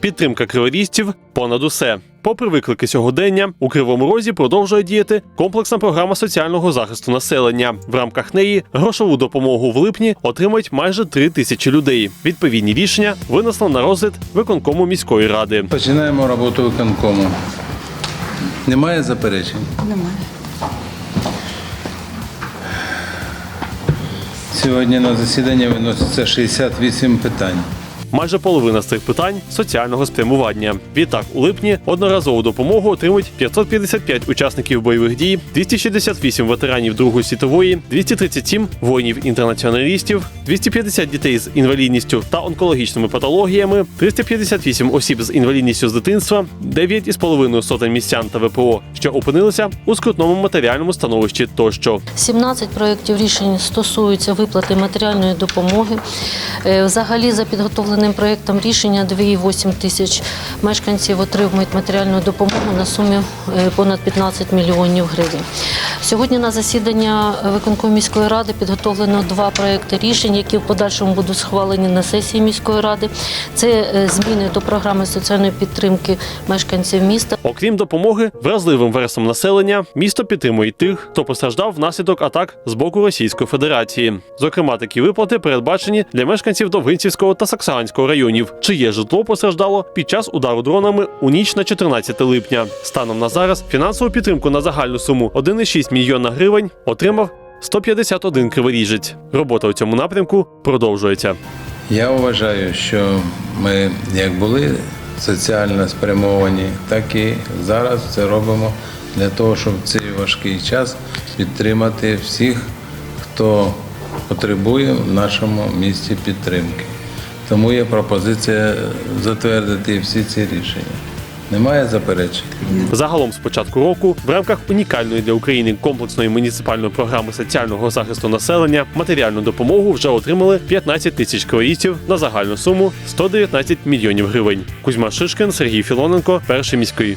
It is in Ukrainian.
Підтримка криворізців понад усе. Попри виклики сьогодення, у Кривому Розі продовжує діяти комплексна програма соціального захисту населення. В рамках неї грошову допомогу в липні отримають майже три тисячі людей. Відповідні рішення винесло на розгляд виконкому міської ради. Починаємо роботу виконкому. Немає заперечень? Немає. Сьогодні на засідання виноситься 68 питань. Майже половина з цих питань соціального спрямування. Відтак, у липні одноразову допомогу отримують 555 учасників бойових дій, 268 ветеранів Другої світової, 237 воїнів-інтернаціоналістів, 250 дітей з інвалідністю та онкологічними патологіями, 358 осіб з інвалідністю з дитинства, 9,5 сотень містян та ВПО, що опинилися у скрутному матеріальному становищі тощо. 17 проєктів рішень стосуються виплати матеріальної допомоги. Е, Взагалі, за підготовленим проєктом рішення 2,8 тисяч мешканців отримують матеріальну допомогу на сумі е, понад 15 мільйонів гривень. Сьогодні на засідання виконкому міської ради підготовлено два проєкти рішень, які в подальшому будуть схвалені на сесії міської ради. Це е, зміни до програми соціальної підтримки мешканців міста. Окрім допомоги вразливим верствам населення, місто підтримує тих, хто постраждав внаслідок атак з боку Російської Федерації. Зокрема, такі виплати передбачені для мешканців Довгинцівського та Саксаганського районів, чиє житло постраждало під час удару дронами у ніч на 14 липня. Станом на зараз фінансову підтримку на загальну суму 1,6 мільйона гривень отримав 151 криворіжець. Робота у цьому напрямку продовжується. Я вважаю, що ми як були соціально спрямовані, так і зараз це робимо для того, щоб в цей важкий час підтримати всіх, хто потребує в нашому місті підтримки. Тому є пропозиція затвердити всі ці рішення. Немає заперечень? Загалом з початку року в рамках унікальної для України комплексної муніципальної програми соціального захисту населення матеріальну допомогу вже отримали 15 тисяч кроїців на загальну суму 119 мільйонів гривень. Кузьма Шишкин, Сергій Філоненко, перший міський.